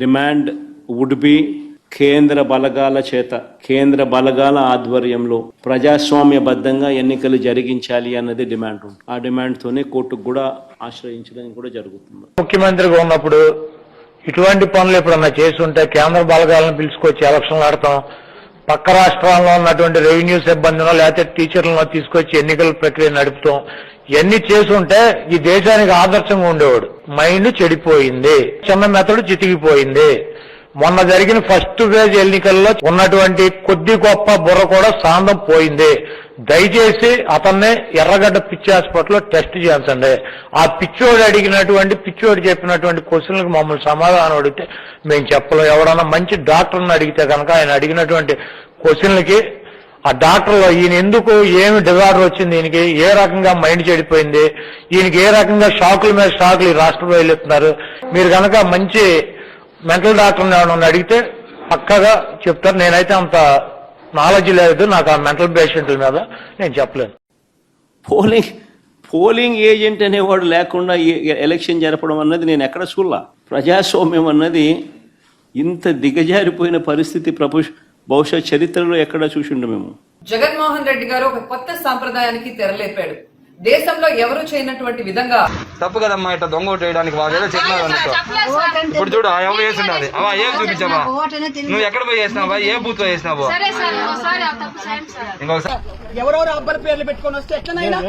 Demand would be కేంద్ర బలగాల చేత కేంద్ర బలగాల ఆధ్వర్యంలో ప్రజాస్వామ్యబద్ధంగా ఎన్నికలు జరిగించాలి అన్నది డిమాండ్ ఉంది ఆ డిమాండ్తోనే కోర్టుకు కూడా ఆశ్రయించడం కూడా జరుగుతుంది. ముఖ్యమంత్రిగా ఉన్నప్పుడు ఇటువంటి పనులు ఎప్పుడన్నా చేస్తుంటే కేంద్ర బలగాలను పిలుచుకొచ్చి ఎలక్షన్లు ఆడతాం. పక్క రాష్ట్రాల్లో ఉన్నటువంటి రెవెన్యూ సిబ్బందినో లేకపోతే టీచర్లను తీసుకొచ్చి ఎన్నికల ప్రక్రియ నడుపుతాం. ఇవన్నీ చేసుంటే ఈ దేశానికి ఆదర్శంగా ఉండేవాడు. మైండ్ చెడిపోయింది. చిన్న మెతడు చితికిపోయింది. మొన్న జరిగిన ఫస్ట్ ఫేజ్ ఎన్నికల్లో ఉన్నటువంటి కొద్ది గొప్ప బుర్ర కూడా సాంతం పోయింది. దయచేసి అతన్ని ఎర్రగడ్డ పిచ్చి హాస్పిటల్లో టెస్ట్ చేయించండి. ఆ పిచ్చోడు అడిగినటువంటి పిచ్చోడు చెప్పినటువంటి క్వశ్చన్లకు మమ్మల్ని సమాధానం అడిగితే మేము చెప్పలేం. ఎవడన్నా మంచి డాక్టర్ని అడిగితే కనుక ఆయన అడిగినటువంటి క్వశ్చన్లకి ఆ డాక్టర్లో ఈయన ఎందుకు ఏమి డిజార్డర్ వచ్చింది ఈయనకి? ఏ రకంగా మైండ్ చెడిపోయింది? ఈయనకి ఏ రకంగా షాకుల మీద షాకులు ఈ రాష్ట్ర వెళ్ళిస్తున్నారు? మీరు కనుక మంచి మెంటల్ డాక్టర్ని ఏమైనా అడిగితే పక్కగా చెప్తారు. నేనైతే అంత నాలెడ్జ్ లేదు నాకు ఆ మెంటల్ పేషెంట్ల మీద. నేను చెప్పలేను. పోలింగ్ పోలింగ్ ఏజెంట్ అనేవాడు లేకుండా ఎలక్షన్ జరపడం అన్నది నేను ఎక్కడ చూడలా? ప్రజాస్వామ్యం అన్నది ఇంత దిగజారిపోయిన పరిస్థితి ప్రభు బహుశా చరిత్రలో ఎక్కడ చూసిండు మేము జగన్మోహన్ రెడ్డి గారు ఒక కొత్త సాంప్రదాయానికి తెరలేపాడు దేశంలో ఎవరు చేయనటువంటి విధంగా తప్పు కదమ్మా ఇట్లా దొంగ ఓటు వేయడానికి వాళ్ళు ఏదో చెప్పినారు అనుకో ఇప్పుడు చూడు ఆ ఎవరు వేసినది అవా ఏం చూపించావా నువ్వు ఎక్కడ పోయి వేసినావా ఏ బూత్లో వేసినావు సరే సార్ ఒకసారి ఆ తప్పు చేయండి సార్ ఇంకొకసారి ఎవరెవరు అబ్బాయి పేర్లు పెట్టుకొని వస్తే ఎట్లనైనా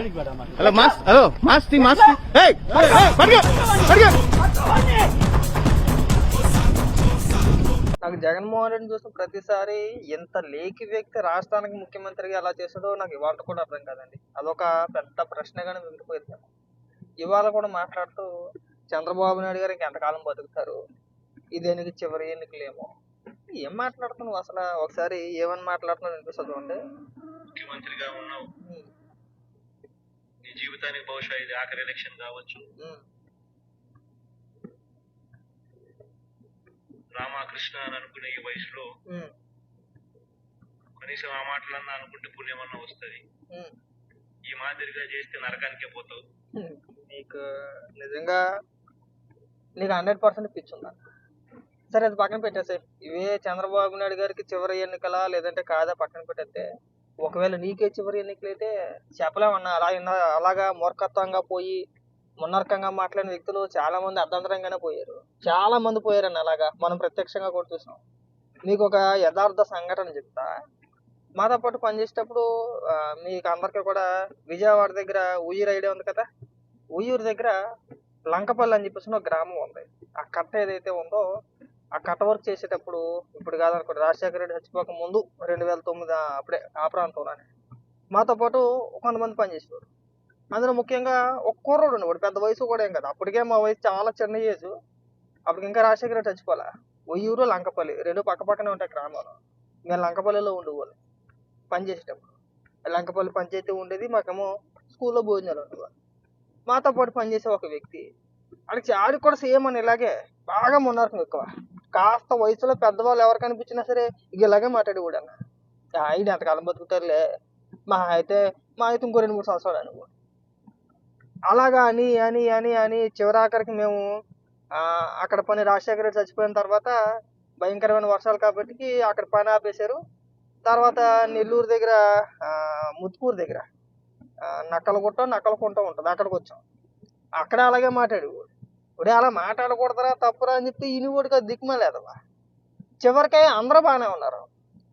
హలో మాస్ హలో మాస్ తీ మాస్ నాకు జగన్మోహన్ రెడ్డి చూసిన ప్రతిసారి ఎంత లేకి వ్యక్తి రాష్ట్రానికి ముఖ్యమంత్రిగా ఎలా చేసాడో నాకు ఇవాళ కూడా అర్థం కాదండి. అదొక పెద్ద ప్రశ్నగానే మిగిలిపోయింది ఇవాళ కూడా మాట్లాడుతూ చంద్రబాబు నాయుడు గారు ఇంకెంతకాలం బతుకుతారు? ఇదేనికి చివరి ఎన్నికలేమో? ఏం మాట్లాడుతున్నావు అసలు? ఒకసారి ఏమని మాట్లాడుతున్నావు వినిపిస్తుంది అంటే ముఖ్యమంత్రిగా ఉన్నావు. నీ జీవితానికి బహుశా ఇది ఆఖరి ఎలక్షన్ కావచ్చు. రామకృష్ణ అని అనుకునే ఈ వయసులో కనీసం ఆ మాటలన్నా అనుకుంటే పుణ్యమన్నా వస్తుంది. ఈ మాదిరిగా చేస్తే నరకానికే పోతావు. నీకు నిజంగా నీకు హండ్రెడ్ పర్సెంట్ పిచ్చి ఉందా? సరే అది పక్కన పెట్టేసే ఇవే చంద్రబాబు నాయుడు గారికి చివరి ఎన్నికలా లేదంటే కాదా పక్కన పెట్టేస్తే? ఒకవేళ నీకే చివరి ఎన్నికలు అయితే చెప్పలేమన్నా. అలా అలాగా మూర్ఖత్వంగా పోయి మున్నర్కంగా మాట్లాడిన వ్యక్తులు చాలా మంది అర్ధంతరంగానే పోయారు. చాలా మంది పోయారండి అలాగా. మనం ప్రత్యక్షంగా కూడా చూసాం. మీకు ఒక యథార్థ సంఘటన చెప్తా. మాతో పాటు పనిచేసేటప్పుడు మీకు అందరికీ కూడా విజయవాడ దగ్గర ఉయ్యూరు ఐడియా ఉంది కదా? ఉయ్యూరు దగ్గర లంకపల్లి అని చెప్పేసి ఒక గ్రామం ఉంది. ఆ కట్ట ఏదైతే ఉందో ఆ కట్ట వర్క్ చేసేటప్పుడు ఇప్పుడు కాదనుకోండి రాజశేఖర రెడ్డి చచ్చిపోక ముందు రెండు వేల తొమ్మిది అప్పుడే ఆ ప్రాంతంలోనే మాతో పాటు కొంతమంది పనిచేసేవారు. అందులో ముఖ్యంగా ఒక కుర్రోడు ఉండేవాడు పెద్ద వయసు కూడా ఏం కదా. అప్పటికే మా వయసు చాలా చిన్న ఏజ్ అప్పటికి ఇంకా రాజశేఖర చచ్చిపోలే ఒయ్యూరు లంకపల్లి. రెండు పక్క పక్కనే ఉంటాయి గ్రామాలు. మేము లంకపల్లిలో ఉండేవాళ్ళు. పనిచేసేటప్పుడు లంకపల్లి పంచాయతీ ఉండేది. మాకేమో స్కూల్లో భోజనాలు ఉండేవాళ్ళు. మాతో పాటు పనిచేసే ఒక వ్యక్తి. ఆడికి ఆడికి కూడా సేమ్ అని ఇలాగే బాగా మున్నారు ఎక్కువ. కాస్త వయసులో పెద్దవాళ్ళు ఎవరు కనిపించినా సరే ఇక ఇలాగే మాట్లాడేవాడు అన్న. ఆయన ఎంతకాలం బతుకుతారులే. మా అయితే మా అయితే ఇంకో రెండు మూడు సంవత్సరాలు అనుకోండి. అలాగా అని అని అని అని చివరాఖరికి మేము అక్కడ పని రాజశేఖర రెడ్డి చచ్చిపోయిన తర్వాత భయంకరమైన వర్షాలు కాబట్టి అక్కడ పని ఆపేశారు. తర్వాత నెల్లూరు దగ్గర ముత్తుకూరు దగ్గర నక్కలగుట్ట నక్కలకుంట ఉంటుంది. అక్కడికి వచ్చాం. అక్కడ అలాగే మాట్లాడు ఇప్పుడు అలా మాట్లాడకూడదురా తప్పురా అని చెప్పి ఇని కూడా దిక్కుమలేదవా చివరికి అందరూ బాగానే ఉన్నారు.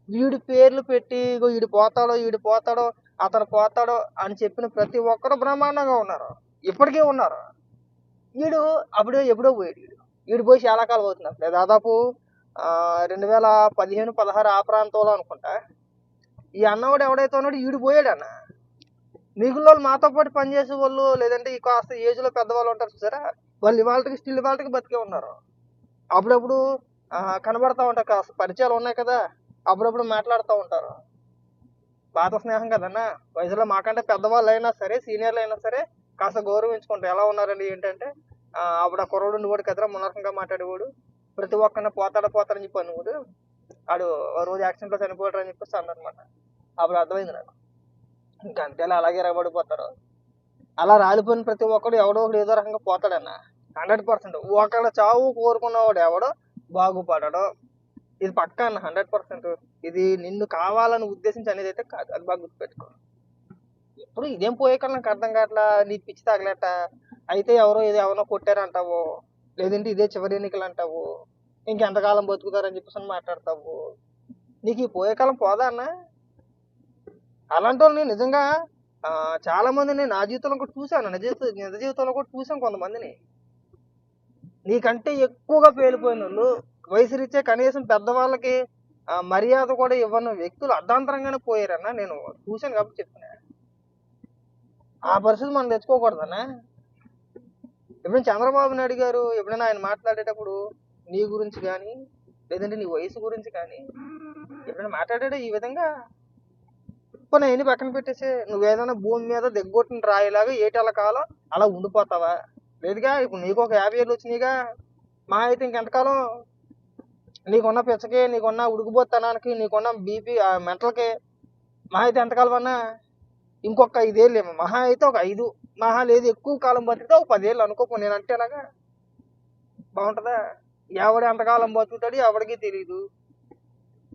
వీడి పేర్లు పెట్టి ఇగో వీడు పోతాడో వీడు పోతాడో అతను పోతాడు అని చెప్పిన ప్రతి ఒక్కరు బ్రహ్మాండంగా ఉన్నారు. ఇప్పటికీ ఉన్నారు. వీడు అప్పుడే ఎప్పుడో పోయాడు వీడు వీడు పోయి చాలా కాలం అవుతుంది దాదాపు రెండు వేల పదిహేను పదహారు ఆ ప్రాంతంలో అనుకుంటా. ఈ అన్నవాడు ఎవడైతే ఉన్నాడు వీడు పోయాడు అన్న మిగిలిన వాళ్ళు మాతో పాటు పనిచేసే వాళ్ళు లేదంటే ఈ కాస్త ఏజ్లో పెద్దవాళ్ళు ఉంటారు చూసారా? వాళ్ళు ఇవాళకి స్టిల్ ఇవాళకి బతికే ఉన్నారు. అప్పుడప్పుడు కనబడతా ఉంటారు. కాస్త పరిచయాలు ఉన్నాయి కదా. అప్పుడప్పుడు మాట్లాడుతూ ఉంటారు. పాత స్నేహం కదన్నా? వయసులో మాకంటే పెద్దవాళ్ళు అయినా సరే సీనియర్లు అయినా సరే కాస్త గౌరవించుకుంటారు. ఎలా ఉన్నారండి? ఏంటంటే ఆవిడ కుర్రోడు ఉండేవాడు కదరా మునరకంగా మాట్లాడేవాడు. ప్రతి ఒక్కరిని పోతాడు పోతాడని చెప్పి అనుకోడు ఆడు రోజు యాక్సిడెంట్లో చనిపోయాడు అని చెప్పేసి అన్నమాట అప్పుడు అర్థమైంది నాకు. ఇంకా అంతేలా అలాగే రగబడిపోతారు అలా రాలిపోయిన ప్రతి ఒక్కడు ఎవడో ఒకడు ఏదో రకంగా పోతాడన్న. Hundred percent. ఒకళ్ళ చావు కోరుకున్నవాడు ఎవడో బాగుపడడో. ఇది పక్కా అన్న హండ్రెడ్ పర్సెంట్. ఇది నిన్ను కావాలని ఉద్దేశించి అనేది అయితే కాదు. అది బాగా గుర్తుపెట్టుకో. ఎప్పుడు ఇదేం పోయే నాకు అర్థం కావట్లా? నీ పిచ్చి తగలట. అయితే ఎవరో ఏదో ఎవరో కొట్టారంటావు? లేదంటే ఇదే చివరి ఎన్నికలు అంటావు ఇంకెంతకాలం బతుకుతారని చెప్పేసి మాట్లాడతావు? నీకు ఈ పోయే కాలం పోదా అన్న? అలాంటి వాళ్ళని నిజంగా ఆ, చాలా మందిని నా జీవితంలో కూడా చూశాను. నిజ నిజ జీవితంలో కూడా చూసాను కొంతమందిని. నీకంటే ఎక్కువగా పేలిపోయిన వాళ్ళు వయసు రీత్యా కనీసం పెద్దవాళ్ళకి మర్యాద కూడా ఇవ్వని. వ్యక్తులు అర్ధాంతరంగానే పోయారన్నా నేను చూశాను కాబట్టి చెప్తున్నా. ఆ పరిస్థితి మనం తెచ్చుకోకూడదన్నా. ఎప్పుడైనా చంద్రబాబు నాయుడు గారు ఎప్పుడైనా ఆయన మాట్లాడేటప్పుడు నీ గురించి కానీ లేదంటే నీ వయసు గురించి కానీ ఎప్పుడైనా మాట్లాడాడు ఈ విధంగా? పోనీ ఎన్ని పక్కన పెట్టేసి. నువ్వు ఏదైనా భూమి మీద దిగ్గొట్టిన రాయిలాగా ఏటల కాలం అలా ఉండిపోతావా? లేదుగా ఇప్పుడు నీకు ఒక యాభై ఏళ్ళు వచ్చినాయిగా. మా అయితే ఇంకెంతకాలం నీకున్న పిచ్చకి నీకున్న ఉడికిపోతనానికి నీకున్న బీపీ మెంటల్కి మహా అయితే ఎంతకాలమన్నా ఇంకొక ఐదేళ్ళు ఏమో. మహా అయితే ఒక ఐదు మహా లేదు ఎక్కువ కాలం బతికితే ఒక పదేళ్ళు అనుకోకు. నేను అంటే అలాగా బాగుంటుందా? ఎవడు ఎంతకాలం బతుకుతాడు ఎవడికి తెలియదు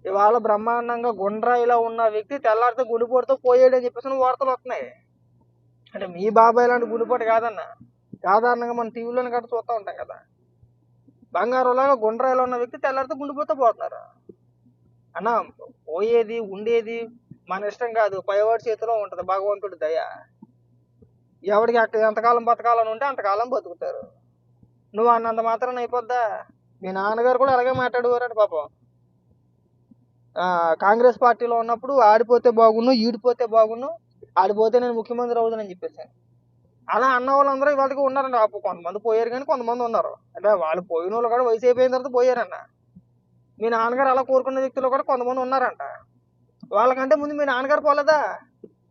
ఇవాళ బ్రహ్మాండంగా గుండ్రాయిలో ఉన్న వ్యక్తి తెల్లారితో గుండెపోటుతో పోయాడు అని చెప్పేసి వార్తలు వస్తున్నాయి. అంటే మీ బాబాయ్ లాంటి గుడిపోటు కాదన్న. సాధారణంగా మన టీవీలోనే గట్రా చూస్తూ ఉంటాం కదా. బంగారులాగా గుండ్రాయిలో ఉన్న వ్యక్తి తెల్లారితో గుండిపోతే పోతున్నారు. అన్న పోయేది ఉండేది మన ఇష్టం కాదు. పైవాడి చేతిలో ఉంటది. భగవంతుడి దయ. ఎవడికి అక్కడ ఎంతకాలం బతకాలని ఉంటే అంతకాలం బతుకుతారు. నువ్వు అన్నంత మాత్రం అయిపోద్దా? మీ నాన్నగారు కూడా అలాగే మాట్లాడేవారంట పాపం. ఆ, కాంగ్రెస్ పార్టీలో ఉన్నప్పుడు ఆడిపోతే బాగున్ను ఈడిపోతే బాగున్ను ఆడిపోతే నేను ముఖ్యమంత్రి అవుతానని చెప్పేసాను అలా అన్న వాళ్ళందరూ ఇవాళకి ఉన్నారండి అప్పుడు కొంతమంది పోయారు కానీ కొంతమంది ఉన్నారు. అంటే వాళ్ళు పోయిన వాళ్ళు కూడా వయసు అయిపోయిన తర్వాత పోయారన్న మీ నాన్నగారు అలా కోరుకున్న వ్యక్తులు కూడా కొంతమంది ఉన్నారంట. వాళ్ళకంటే ముందు మీ నాన్నగారు పోలేదా?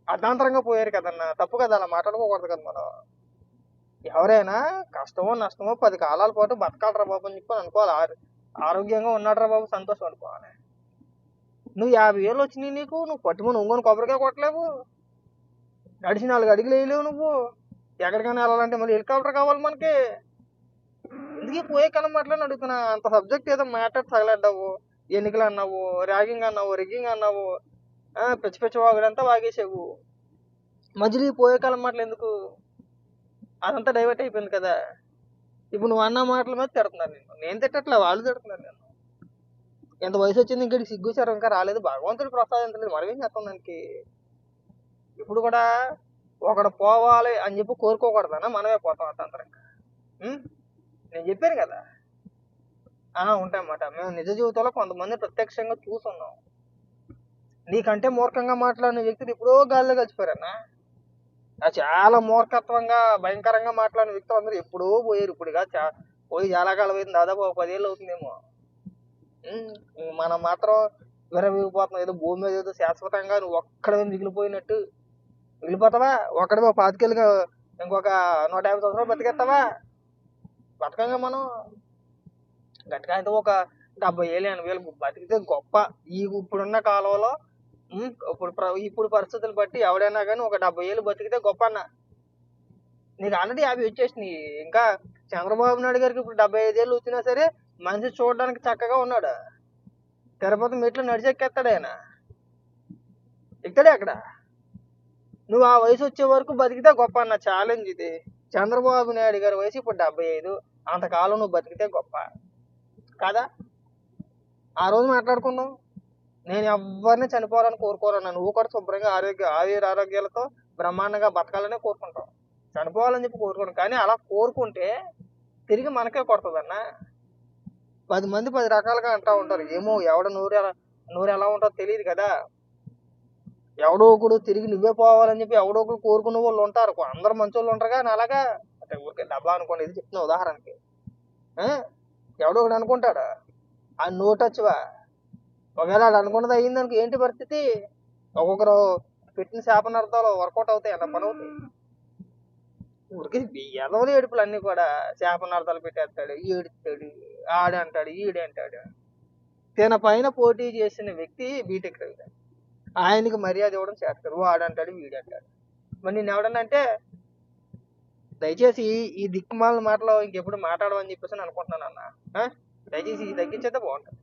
అర్ధాంతరంగా పోయారు కదన్న. తప్పు కదా అలా మాట్లాడుకోకూడదు కదా మనం. ఎవరైనా కష్టమో నష్టమో పది కాలాల పాటు బతకాలరా బాబు అని చెప్పి అనుకోవాలి. ఆరోగ్యంగా ఉన్నాడరా బాబు సంతోషం అనుకోవాలి. నువ్వు యాభై ఏళ్ళు వచ్చినాయి నీకు నువ్వు పట్టుమని ఒంగోని కొబ్బరికాయ కొట్టలేవు. నడిచి నాలుగు అడుగులు వేయలేవు నువ్వు. ఎక్కడికైనా వెళ్ళాలంటే మళ్ళీ హెలికాప్టర్ కావాలి మనకి. ఇందుకే పోయే కన్నా మాట్లాడి అడుగుతున్నా? అంత సబ్జెక్ట్ ఏదో మ్యాటర్ తగలడ్డావు. ఎన్నికలు అన్నావు ర్యాగింగ్ అన్నావు రిగ్గింగ్ అన్నావు. పిచ్చి పిచ్చి వాగుడంతా వాగేసావు మధ్యలో ఈ పోయే కాలం మాటలు ఎందుకు? అదంతా డైవర్ట్ అయిపోయింది కదా. ఇప్పుడు నువ్వు అన్న మాటల మీద తిడుతున్నారు నేను నేను తిట్టట్లే వాళ్ళు తిడుతున్నారు నేను ఎంత వయసు వచ్చింది ఇంకా సిగ్గుచారం ఇంకా రాలేదు. భగవంతుడు ప్రసాదించలేదు మనం చేస్తాం దానికి? ఇప్పుడు కూడా ఒకడు పోవాలి అని చెప్పి కోరుకోకూడదన్నా మనమే పోతాం అర్థంతరంగా నేను చెప్పాను కదా. ఆ ఉంటాయన్నమాట. మేము నిజ జీవితంలో కొంతమంది ప్రత్యక్షంగా చూసున్నాం. నీకంటే మూర్ఖంగా మాట్లాడిన వ్యక్తులు ఎప్పుడో గాల్లో కలిసిపోయారన్నా. ఆ చాలా మూర్ఖత్వంగా భయంకరంగా మాట్లాడిన వ్యక్తులు అందరూ ఎప్పుడో పోయారు. ఇప్పుడుగా చా పోయి చాలా కాలం అయింది. దాదాపు ఒక పదేళ్ళు అవుతుందేమో. మనం మాత్రం విరవిగిపోతున్నాం. ఏదో భూమి మీద ఏదో శాశ్వతంగా నువ్వు ఒక్కడమే మిగిలిపోయినట్టు. మిగిలిపోతావా ఓ పాతికేళ్ళుగా ఇంకొక నూట యాభై సంవత్సరాలు బతికేస్తావా? బతకంగా మనం. గట్టిగా అయితే ఒక డెబ్బై ఏళ్ళు ఎనభై వేలు బతికితే గొప్ప. ఈ ఇప్పుడున్న కాలంలో ఇప్పుడు ప్ర- ఇప్పుడు పరిస్థితులు బట్టి ఎవడైనా కానీ ఒక డెబ్బై ఏళ్ళు బతికితే గొప్ప అన్న. నీకు ఆల్రెడీ యాభై వచ్చేసినాయి. ఇంకా చంద్రబాబు నాయుడు గారికి ఇప్పుడు డెబ్బై ఐదు వచ్చినా సరే మనిషి చూడడానికి చక్కగా ఉన్నాడు. తిరుపతి మెట్లు నడిచెక్కేస్తాడు ఆయన. ఇక్కడే అక్కడ? నువ్వు ఆ వయసు వచ్చే వరకు బతికితే గొప్ప అన్న ఛాలెంజ్ ఇది. చంద్రబాబు నాయుడు గారి వయసు ఇప్పుడు డెబ్బై ఐదు. అంతకాలం నువ్వు బతికితే గొప్ప. కదా? ఆ రోజు మాట్లాడుకున్నావు. నేను ఎవరిని చనిపోవాలని కోరుకోరన్నా నువ్వు కూడా శుభ్రంగా ఆరోగ్య ఆయుర ఆరోగ్యాలతో బ్రహ్మాండంగా బతకాలనే కోరుకుంటావు. చనిపోవాలని చెప్పి కోరుకోను. కానీ అలా కోరుకుంటే తిరిగి మనకే కొడుతుందన్న. పది మంది పది రకాలుగా అంటూ ఉంటారు. ఏమో ఎవడ నూరు ఎలా నూరు ఎలా ఉంటుందో తెలియదు కదా. ఎవడో ఒకడు తిరిగి నువ్వే పోవాలని చెప్పి ఎవడో ఒకడు కోరుకునే వాళ్ళు ఉంటారు. అందరు మంచి వాళ్ళు ఉంటారు కానీ అలాగా? అంటే ఊరికే డబ్బా అనుకోండి. ఇది చెప్తున్నా ఉదాహరణకి. ఎవడో ఒకడు అనుకుంటాడు? ఆ నో టచ్వా ఒకవేళ అది అనుకున్నది అయ్యిందనుకో ఏంటి పరిస్థితి? ఒక్కొక్కరు పెట్టిన శాపనార్థాలు వర్కౌట్ అవుతాయి. అలా పని అవుతాయి. ఊరికి ఎదవలు ఏడుపులు అన్నీ కూడా శాపనార్థాలు పెట్టేస్తాడు. ఏడుస్తాడు. ఆడే అంటాడు ఈడే అంటాడు తన పైన పోటీ చేసిన వ్యక్తి బీటెక్ రవి ఆయనకి మర్యాద ఇవ్వడం చేస్తారు వాడు అంటాడు వీడు అంటాడు మరి నేను ఎవడనంటే అంటే దయచేసి ఈ- దిక్కుమాల మాటలో ఇంకెప్పుడు మాట్లాడమని చెప్పేసి అనుకుంటున్నాను అన్న. దయచేసి ఇది తగ్గించేస్తే బాగుంటుంది.